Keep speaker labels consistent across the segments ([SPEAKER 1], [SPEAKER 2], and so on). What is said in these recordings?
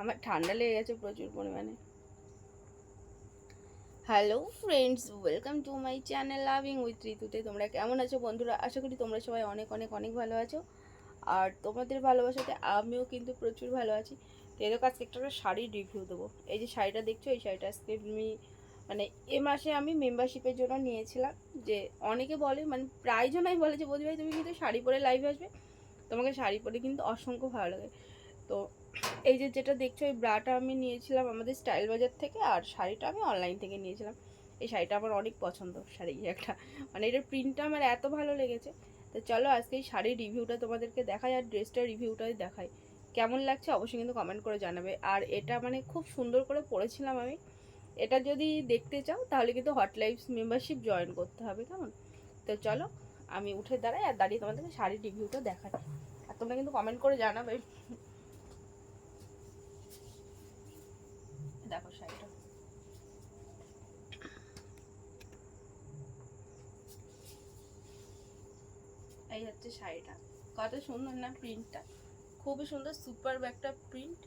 [SPEAKER 1] আমার ঠান্ডা লেগে গেছে প্রচুর পরিমাণে। Hello friends welcome to my channel loving with ঋতুতে তোমরা কেমন আছো বন্ধুরা? আশা করি তোমরা সবাই অনেক অনেক অনেক ভালো আছো। আর তোমাদের ভালোবাসাতে আমিও কিন্তু প্রচুর ভালো আছি। তো এরকম আজকে একটা শাড়ির রিভিউ দেবো। এই যে শাড়িটা দেখছ? এই শাড়িটা আজকে আমি মানে এ মাসে আমি মেম্বারশিপের জন্য নিয়েছিলাম। যে অনেকে বলে মানে প্রায় জনাই বলে যে, বৌদি ভাই, তুমি কিন্তু শাড়ি পরে লাইভে আসবে? তোমাকে শাড়ি পরে কিন্তু অসংখ্য ভালো লাগে। তো এই যে যেটা দেখছ, এই ব্রাটা আমি নিয়েছিলাম আমাদের স্টাইল বাজার থেকে আর শাড়িটা আমি অনলাইন থেকে নিয়েছিলাম। এই শাড়িটা আমার অনেক পছন্দ, শাড়ি একটা। মানে এটার প্রিন্টটা আমার এত ভালো লেগেছে। তো চলো আজকে এই শাড়ির রিভিউটা তোমাদেরকে দেখাই আর ড্রেসটার রিভিউটাই দেখাই। কেমন লাগছে অবশ্যই কিন্তু কমেন্ট করে জানাবে। আর এটা মানে খুব সুন্দর করে পরেছিলাম আমি। এটা যদি দেখতে চাও, তাহলে কিন্তু হট লাইফস মেম্বারশিপ জয়েন করতে হবে, কেমন? তো চলো আমি উঠে দাঁড়াই আর দাঁড়িয়ে তোমাদেরকে শাড়ির রিভিউটা দেখাই। আর তোমরা কিন্তু কমেন্ট করে জানাবে। দেখো শাড়িটা। এই হচ্ছে শাড়িটা। কত সুন্দর না প্রিন্টটা খুবই সুন্দর সুপার একটা প্রিন্ট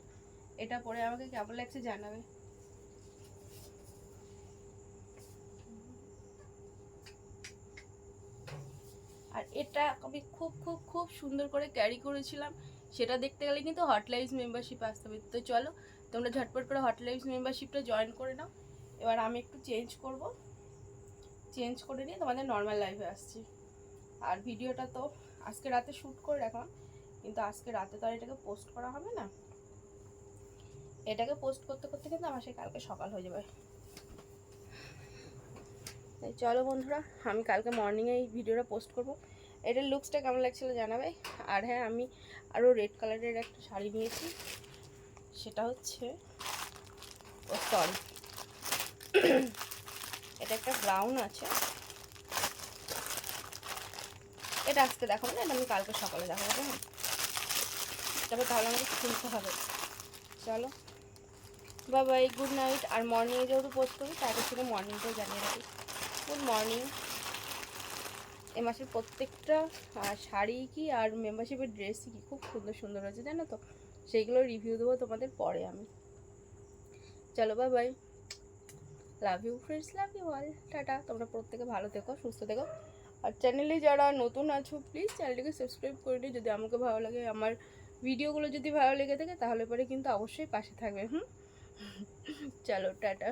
[SPEAKER 1] এটা পরে আমাকে কেমন লাগছে জানাবে। আর এটা আমি খুব খুব খুব সুন্দর করে ক্যারি করেছিলাম। সেটা দেখতে গেলে কিন্তু হট লাইফস মেম্বারশিপ আসতে হবে। তো চলো, তোমরা ঝটপট করে হট লাইফস মেম্বারশিপটা জয়েন করে নাও। এবার আমি একটু চেঞ্জ করব। চেঞ্জ করে নিয়ে তোমাদের নর্মাল লাইফে আসছি। আর ভিডিওটা তো আজকে রাতে শ্যুট করে রাখলাম, কিন্তু আজকে রাতে তো আর এটাকে পোস্ট করা হবে না। এটাকে পোস্ট করতে করতে কিন্তু আমার সেই কালকে সকাল হয়ে যাবে। চলো বন্ধুরা, আমি কালকে মর্নিংয়ে এই ভিডিওটা পোস্ট করব। এটার লুকসটা কেমন লাগছিল জানাবে? আর হ্যাঁ আমি আরও রেড কালারের একটা শাড়ি নিয়েছি। সেটা হচ্ছে, ও সরি এটা একটা ব্রাউন আছে। এটা আজকে দেখাবো না, এটা আমি কালকে সকালে দেখাবো, কেমন? তবে তাহলে আমাকে খুলতে হবে। চলো। বাবাই গুড নাইট আর মর্নিংয়ে যেহেতু পোস্ট করি তার থেকে মর্নিংটাও জানিয়ে রাখি। গুড মর্নিং এ মাসের প্রত্যেকটা শাড়ি কি আর মেম্বারশিপের ড্রেসই কি খুব সুন্দর সুন্দর আছে, জানো তো? সেইগুলো রিভিউ দেবো তোমাদের পরে আমি। চলো bye bye love you friends love you all tata. তোমরা প্রত্যেকে ভালো থেকো, সুস্থ থেকো। আর চ্যানেলে যারা নতুন আছো প্লিজ চ্যানেলটিকে সাবস্ক্রাইব করে দিও। যদি আমাকে ভালো লাগে, আমার ভিডিওগুলো যদি ভালো লেগে থাকে, তাহলে পরে কিন্তু অবশ্যই পাশে থাকবে, হুম? চলো, টাটা।